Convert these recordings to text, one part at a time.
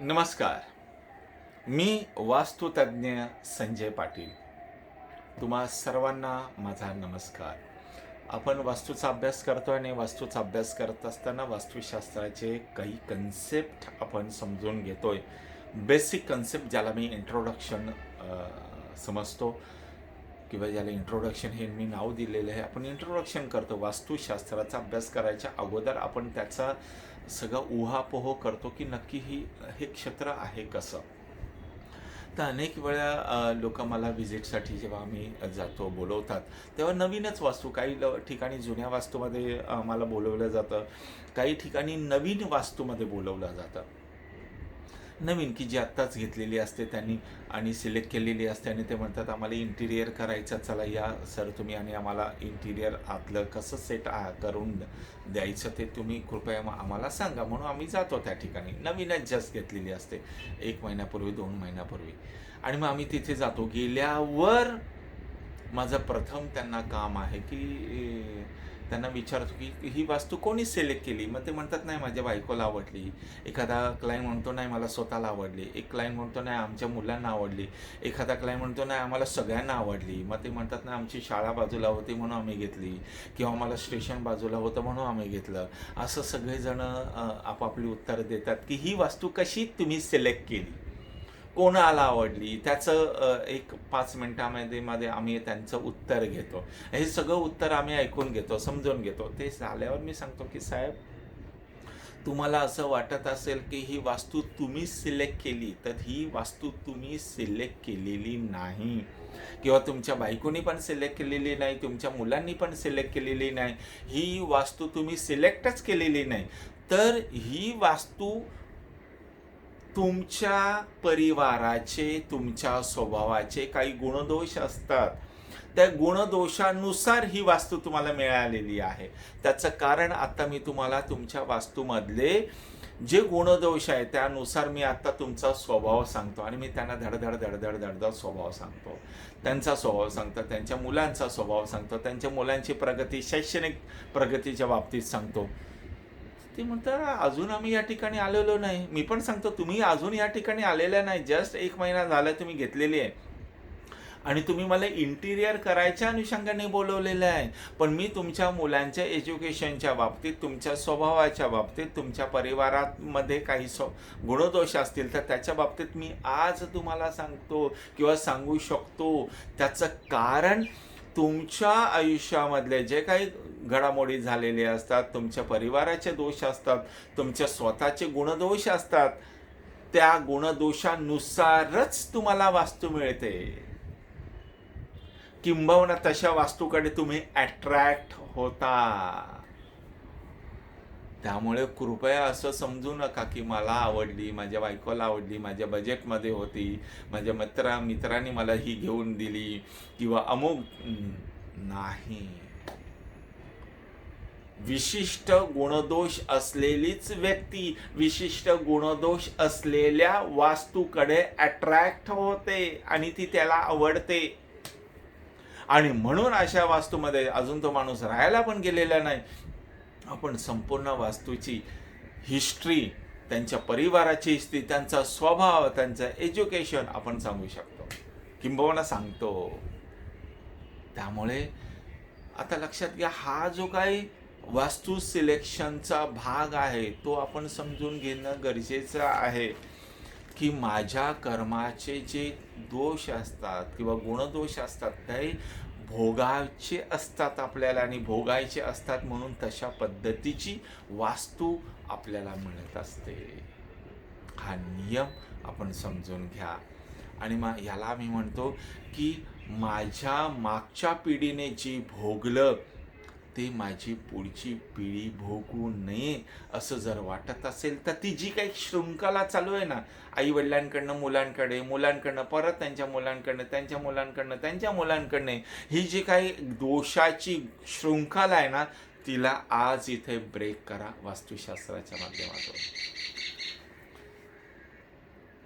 नमस्कार. मी वास्तुतज्ञ संजय पाटील. तुम्हा सर्वांना माझा नमस्कार. आपण वास्तूचा अभ्यास करतो आणि वास्तूचा अभ्यास करत असताना वास्तुशास्त्राचे काही कन्सेप्ट आपण समजून घेतोय. बेसिक कन्सेप्ट ज्याला मी इंट्रोडक्शन समजतो. किंवा ज्याला इंट्रोडक्शन हे मी नाव दिलेलं आहे. आपण इंट्रोडक्शन करतो. वास्तुशास्त्राचा अभ्यास करायच्या अगोदर आपण त्याचा सगळं उहापोह करतो की नक्की ही हे क्षेत्र आहे कसं. तर अनेक वेळा लोक मला व्हिजिटसाठी जेव्हा आम्ही जातो बोलवतात तेव्हा नवीनच वास्तू काही ल- ठिकाणी जुन्या वास्तूमध्ये मला बोलवलं जातं. काही ठिकाणी नवीन वास्तूमध्ये बोलवलं जातं. नवीन की जी आत्ताच घेतलेली असते त्यांनी आणि सिलेक्ट केलेली असते आणि ते म्हणतात आम्हाला इंटिरियर करायचं चला या सर तुम्ही आणि आम्हाला इंटिरियर आतलं कसं सेट करून द्यायचं ते तुम्ही कृपया मग आम्हाला सांगा. म्हणून आम्ही जातो त्या ठिकाणी. नवीनच जस्ट घेतलेली असते. एक महिन्यापूर्वी दोन महिन्यापूर्वी. आणि मग आम्ही तिथे जातो. गेल्यावर माझं प्रथम त्यांना काम आहे की त्यांना विचारतो की ही वास्तू कोणी सिलेक्ट केली? मग ते म्हणतात नाही माझ्या बायकोला आवडली. एखादा क्लायंट म्हणतो नाही मला स्वतःला आवडली. एक क्लायंट म्हणतो नाही आमच्या मुलांना आवडली. एखादा क्लायंट म्हणतो नाही आम्हाला सगळ्यांना आवडली. मग ते म्हणतात नाही आमची शाळा बाजूला होती म्हणून आम्ही घेतली. किंवा आम्हाला स्टेशन बाजूला होतं म्हणून आम्ही घेतलं. असं सगळेजण आपापली उत्तरं देतात की ही वास्तू कशी तुम्ही सिलेक्ट केली? कोणाला आवडली? त्याचं एक पाच मिनटामध्ये मध्ये आम्ही त्यांचं उत्तर घेतो. हे सगळं उत्तर आम्ही ऐकून घेतो समजून घेतो. ते झाल्यावर मी सांगतो की साहेब तुम्हाला असं वाटत असेल की ही वास्तू तुम्ही सिलेक्ट केली तर ही वास्तू तुम्ही सिलेक्ट केलेली नाही. किंवा तुमच्या बायकोनी पण सिलेक्ट केलेली नाही तुमच्या मुलांनी पण सिलेक्ट केलेली नाही. ही वास्तू तुम्ही सिलेक्टच केलेली नाही. तर ही वास्तू तुमच्या परिवाराचे तुमच्या स्वभावाचे काही गुणदोष असतात. त्या गुणदोषानुसार ही वास्तू तुम्हाला मिळालेली आहे. त्याचं कारण आता मी तुम्हाला तुमच्या वास्तूमधले जे गुणदोष आहे त्यानुसार मी आता तुमचा स्वभाव सांगतो आणि मी त्यांना धडधड धडधड धडधड स्वभाव सांगतो. त्यांचा स्वभाव सांगतो त्यांच्या मुलांचा स्वभाव सांगतो त्यांच्या मुलांची प्रगती शैक्षणिक प्रगतीच्या बाबतीत सांगतो. ते म्हणतात अजून आम्ही या ठिकाणी आलेलो नाही. मी पण सांगतो तुम्ही अजून या ठिकाणी आलेल्या नाही. जस्ट एक महिना झाला तुम्ही घेतलेली आहे. आणि तुम्ही मला इंटिरियर करायच्या अनुषंगाने बोलवलेलं आहे. पण मी तुमच्या मुलांच्या एज्युकेशनच्या बाबतीत तुमच्या स्वभावाच्या बाबतीत तुमच्या परिवारामध्ये काही स्व गुणदोष असतील तर त्याच्या बाबतीत मी आज तुम्हाला सांगतो किंवा सांगू शकतो. त्याचं कारण तुमच्या आयुष्यामधले जे काही घडामोडी झालेले असतात तुमच्या परिवाराचे दोष असतात तुमच्या स्वतःचे गुणदोष असतात त्या गुणदोषानुसारच तुम्हाला वास्तू मिळते. किंबहुना तशा वास्तूकडे तुम्ही अट्रॅक्ट होता. त्यामुळे कृपया असं समजू नका की मला आवडली माझ्या बायकोला आवडली माझ्या बजेटमध्ये होती माझ्या मित्रा मित्रांनी मला ही घेऊन दिली किंवा अमुक नाही. विशिष्ट गुणदोष असलेलीच व्यक्ती विशिष्ट गुणदोष असलेल्या वास्तूकडे अट्रॅक्ट होते आणि ती त्याला आवडते. आणि म्हणून अशा वास्तूमध्ये अजून तो माणूस राहायला पण गेलेला नाही. आपण संपूर्ण वास्तूची हिस्ट्री त्यांच्या परिवाराची हिस्ट्री त्यांचा स्वभाव त्यांचं एज्युकेशन आपण सांगू शकतो. किंबहुना सांगतो. त्यामुळे आता लक्षात घ्या हा जो काही वास्तू सिलेक्शनचा भाग आहे तो आपण समजून घेणं गरजेचं आहे की माझ्या कर्माचे जे दोष असतात किंवा गुणदोष असतात ते भोगायचे असतात आपल्याला आणि भोगायचे असतात म्हणून तशा पद्धतीची वास्तू आपल्याला मिळत असते. हा नियम आपण समजून घ्या. आणि मग याला मी म्हणतो की माझ्या मागच्या पिढीने जी भोगलं ते माझी पुढची पिढी भोगू नये असं जर वाटत असेल तर ती जी काही शृंखला चालू आहे ना आई वडिलांकडनं मुलांकडे मुलांकडनं परत त्यांच्या मुलांकडनं त्यांच्या मुलांकडनं त्यांच्या मुलांकडनं ही जी काही दोषाची शृंखला आहे ना तिला आज इथे ब्रेक करा वास्तुशास्त्राच्या माध्यमातून.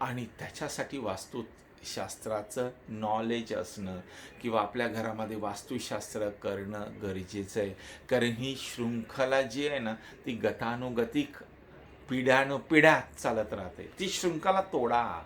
आणि त्याच्यासाठी शास्त्राचं नॉलेज असणं किंवा आपल्या घरामध्ये वास्तुशास्त्र करणं गरजेचं आहे. कारण ही शृंखला जी आहे ना ती गतानुगतिक पिढ्यानुपिढ्या चालत राहते. ती शृंखला तोडा.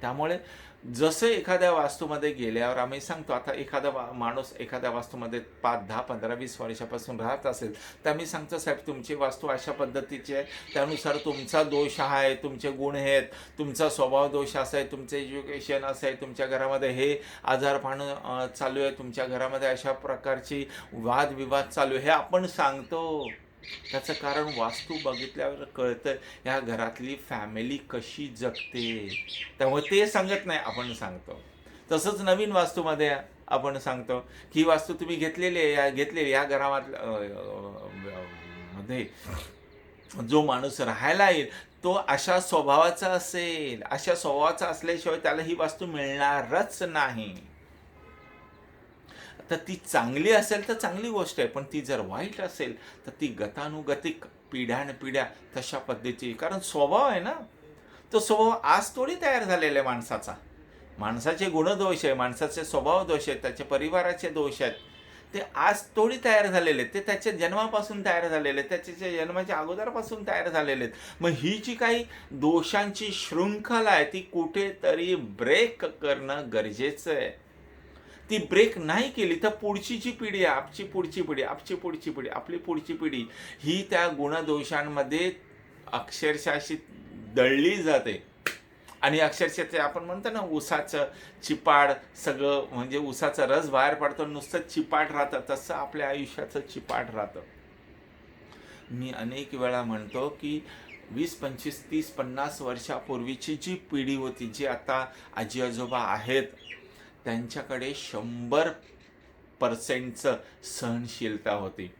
त्यामुळे जसं एखाद्या वास्तूमध्ये गेल्यावर आम्ही सांगतो आता एखादा वा माणूस एखाद्या वास्तूमध्ये पाच दहा पंधरा वीस वर्षापासून राहत असेल तर आम्ही सांगतो साहेब तुमची वास्तू अशा पद्धतीची आहे. त्यानुसार तुमचा दोष हा आहे तुमचे गुण आहेत तुमचा स्वभाव दोष असा आहे तुमचं एज्युकेशन असं आहे तुमच्या घरामध्ये हे आजारपण चालू आहे तुमच्या घरामध्ये अशा प्रकारची वादविवाद चालू आहे. हे आपण सांगतो. त्याचं कारण वास्तू बघितल्यावर कळतं ह्या घरातली फॅमिली कशी जगते. त्यामुळे ते सांगत नाही आपण सांगतो. तसंच नवीन वास्तूमध्ये आपण सांगतो की ही वास्तू तुम्ही घेतलेली आहे या घेतलेली या घरामधमध्ये जो माणूस राहायला येईल तो अशा स्वभावाचा असेल. अशा स्वभावाचा असल्याशिवाय त्याला ही वास्तू मिळणारच नाही. तर ती चांगली असेल तर चांगली गोष्ट आहे पण ती जर वाईट असेल तर ती गतानुगतिक पिढ्यानपिढ्या तशा पद्धतीची. कारण स्वभाव आहे ना तो स्वभाव आज थोडी तयार झालेला आहे माणसाचा. माणसाचे गुणदोष आहे माणसाचे स्वभाव दोष आहेत त्याचे परिवाराचे दोष आहेत. ते आज थोडी तयार झालेले आहेत ते त्याच्या जन्मापासून तयार झालेले आहेत त्याच्या जन्माच्या अगोदरपासून तयार झालेले आहेत. मग ही जी काही दोषांची शृंखला आहे ती कुठेतरी ब्रेक करणं गरजेचं आहे. ती ब्रेक नाही केली तर पुढची जी पिढी आहे आपची पुढची पिढी आपची पुढची पिढी आपली पुढची पिढी ही त्या गुणदोषांमध्ये अक्षरशः दळली जाते. आणि अक्षरशः ते आपण म्हणतो ना उसाचं चिपाड सगळं म्हणजे उसाचा रस बाहेर पडतो नुसतं चिपाट राहतं तसं आपल्या आयुष्याचं चिपाट राहतं. मी अनेक वेळा म्हणतो की वीस पंचवीस तीस पन्नास वर्षापूर्वीची जी पिढी होती जी आता आजी आजोबा आहेत त्यांच्याकडे शंभर पर्सेंटचं सहनशीलता होती.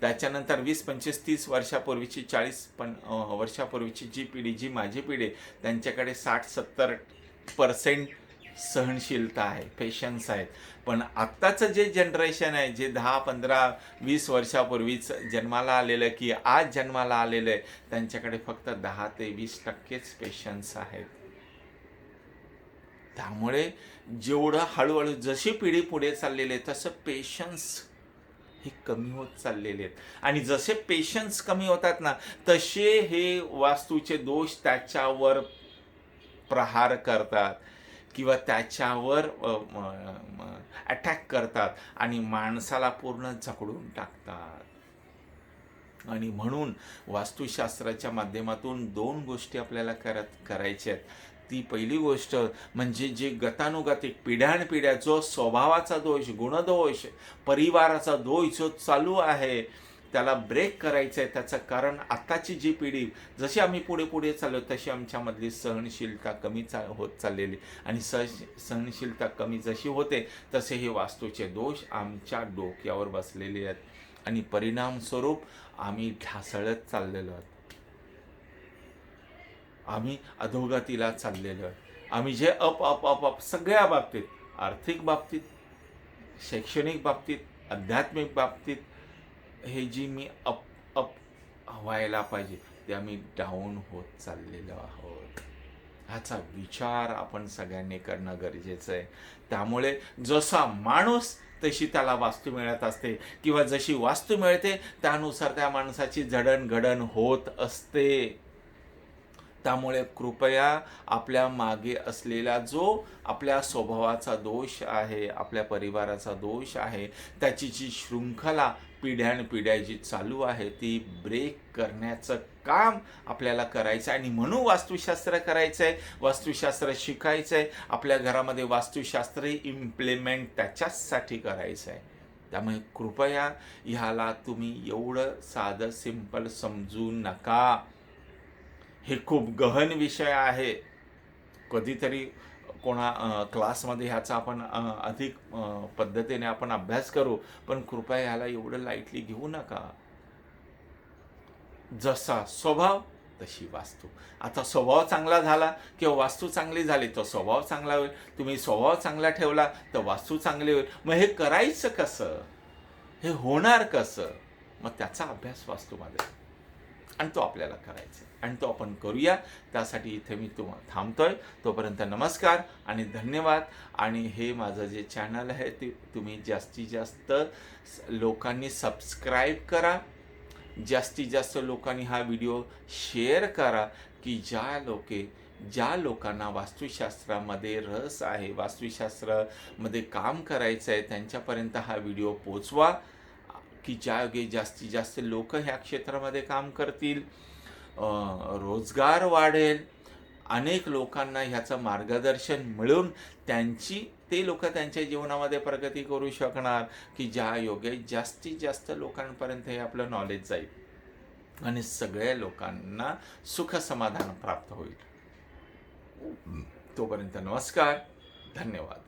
त्याच्यानंतर वीस पंचवीस तीस वर्षापूर्वीची चाळीस पण वर्षापूर्वीची जी पिढी जी माझी पिढी त्यांच्याकडे साठ सत्तर पर्सेंट सहनशीलता आहे पेशन्स आहेत. पण आत्ताचं जे जनरेशन आहे जे दहा पंधरा वीस वर्षापूर्वीच जन्माला आलेलं की आज जन्माला आलेलं आहे त्यांच्याकडे फक्त दहा ते वीस टक्केच पेशन्स आहेत. त्यामुळे जेवढं हळूहळू जशी पिढी पुढे चाललेली आहे तसं पेशन्स हे कमी होत चाललेले आहेत. आणि जसे पेशन्स कमी होतात ना तसे हे वास्तूचे दोष त्याच्यावर प्रहार करतात किंवा त्याच्यावर अटॅक करतात आणि माणसाला पूर्ण झकडून टाकतात. आणि म्हणून वास्तुशास्त्राच्या माध्यमातून दोन गोष्टी आपल्याला करत करायच्या आहेत. ती पहिली गोष्ट म्हणजे जे गतानुगतिक पिढ्यानपिढ्या जो स्वभावाचा दोष गुणदोष परिवाराचा दोष जो चालू आहे त्याला ब्रेक करायचं आहे त्याचं कारण आत्ताची जी पिढी जशी आम्ही पुढे पुढे चाललो तशी आमच्यामधली सहनशीलता कमी चा होत चाललेली. आणि सह सहनशीलता कमी जशी होते तसे हे वास्तूचे दोष आमच्या डोक्यावर बसलेले आहेत. आणि परिणामस्वरूप आम्ही ढासळत चाललेलो आहोत. आम्ही अधोगतीला चाललेलो आहे. आम्ही जे अप अप अप अप सगळ्या बाबतीत आर्थिक बाबतीत शैक्षणिक बाबतीत आध्यात्मिक बाबतीत हे जी मी अप अप व्हायला पाहिजे ते आम्ही डाऊन होत चाललेलो आहोत. ह्याचा विचार आपण सगळ्यांनी करणं गरजेचं आहे. त्यामुळे जसा माणूस तशी त्याला वास्तू मिळत असते किंवा जशी वास्तू मिळते त्यानुसार त्या माणसाची जडणघडण होत असते. त्यामुळे कृपया आपल्या मागे असलेला जो आपल्या स्वभावाचा दोष आहे आपल्या परिवाराचा दोष आहे त्याची जी शृंखला पिढ्यानपिढ्या जी चालू आहे ती ब्रेक करण्याचं काम आपल्याला करायचं आहे. आणि म्हणून वास्तुशास्त्र करायचं आहे वास्तुशास्त्र शिकायचं आहे आपल्या घरामध्ये वास्तुशास्त्र इम्प्लिमेंट त्याच्याचसाठी करायचं आहे त्यामुळे कृपया ह्याला तुम्ही एवढं साधं सिंपल समजू नका. हे खूप गहन विषय आहे. कधीतरी कोणा क्लासमध्ये ह्याचा आपण अधिक पद्धतीने आपण अभ्यास करू पण कृपया ह्याला एवढं लाईटली घेऊ नका. जसा स्वभाव तशी वास्तू. आता स्वभाव चांगला झाला किंवा वास्तू चांगली झाली तर स्वभाव चांगला होईल. तुम्ही स्वभाव चांगला ठेवला तर वास्तू चांगली होईल. मग हे करायचं कसं? हे होणार कसं? मग त्याचा अभ्यास वास्तूमध्ये. आणि तो आपल्याला करायचा आहे. आणि तो आपण करूया. त्यासाठी इथे मी तुम आहे तोपर्यंत नमस्कार आणि धन्यवाद. आणि हे माझं जे चॅनल आहे ते तुम्ही जास्तीत जास्त लोकांनी सबस्क्राईब करा. जास्तीत जास्त लोकांनी हा व्हिडिओ शेअर करा की ज्या लोके ज्या लोकांना वास्तुशास्त्रामध्ये रस आहे वास्तुशास्त्रामध्ये काम करायचं आहे त्यांच्यापर्यंत हा व्हिडिओ पोचवा. की ज्या योगे जास्तीत जास्त लोक ह्या क्षेत्रामध्ये काम करतील रोजगार वाढेल अनेक लोकांना ह्याचं मार्गदर्शन मिळून त्यांची ते लोक त्यांच्या जीवनामध्ये प्रगती करू शकणार की ज्या योगे जास्तीत जास्त लोकांपर्यंत हे आपलं नॉलेज जाईल. आणि सगळ्या लोकांना सुख समाधान प्राप्त होईल. तोपर्यंत नमस्कार धन्यवाद.